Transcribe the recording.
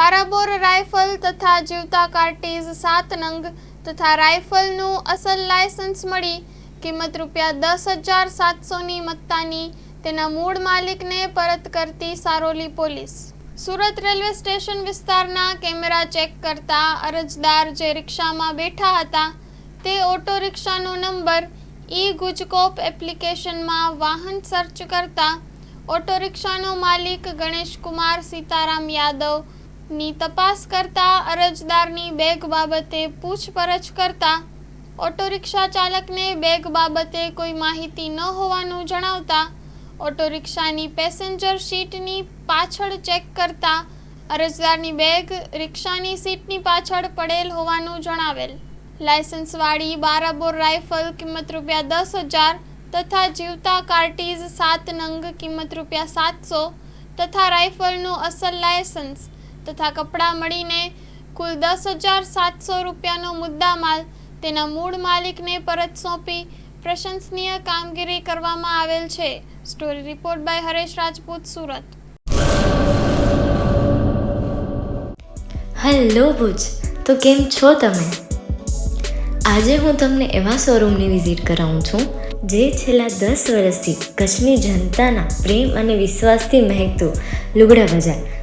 બારાબોર rifle તથા જીવતા કાર્ટીઝ સાત નંગ તથા રાઇફલનું અસલ લાયસન્સ મળી. કિંમત રૂપિયા દસ હજાર સાતસોની મત્તાની તેના મૂળ માલિકને પરત કરતી Saroli police. Surat railway station વિસ્તારના કેમેરા ચેક કરતા અરજદાર જે રિક્ષામાં બેઠા હતા તે ઓટો રિક્ષાનો નંબર, ઈ ગુજકોપ એપ્લિકેશનમાં વાહન સર્ચ કરતા ઓટો રિક્ષાનો માલિક ગણેશકુમાર સીતારામ યાદવની તપાસ કરતા અરજદારની બેગ બાબતે પૂછપરછ કરતા ઓટો રિક્ષા ચાલકને બેગ બાબતે કોઈ માહિતી ન હોવાનું જણાવતા ઓટો રિક્ષાની પેસેન્જર સીટની પાછળ ચેક કરતા અરજદારની બેગ રિક્ષાની સીટની પાછળ પડેલ હોવાનું જણાવેલ. લાયસન્સવાળી બારાબોર રાઇફલ કિંમત રૂપિયા દસ હજાર તથા જીવતા કાર્ટીઝ સાત નંગ કિંમત રૂપિયા સાતસો તથા રાઇફલનું અસલ લાયસન્સ તથા કપડાં મળીને કુલ દસ હજાર સાતસો રૂપિયાનો મુદ્દામાલ તેના મૂળ માલિકને પરત સોંપી પ્રશંસનીય કામગીરી કરવામાં આવેલ છે. Story report by Haresh Rajput Surat hello Bhuj. તો કેમ છો તમે? આજે હું તમને એવા શોરૂમની વિઝિટ કરાવું છું, જે છેલ્લા દસ વર્ષથી કચ્છની જનતાના પ્રેમ અને વિશ્વાસથી મહેકતું લુગડા બજાર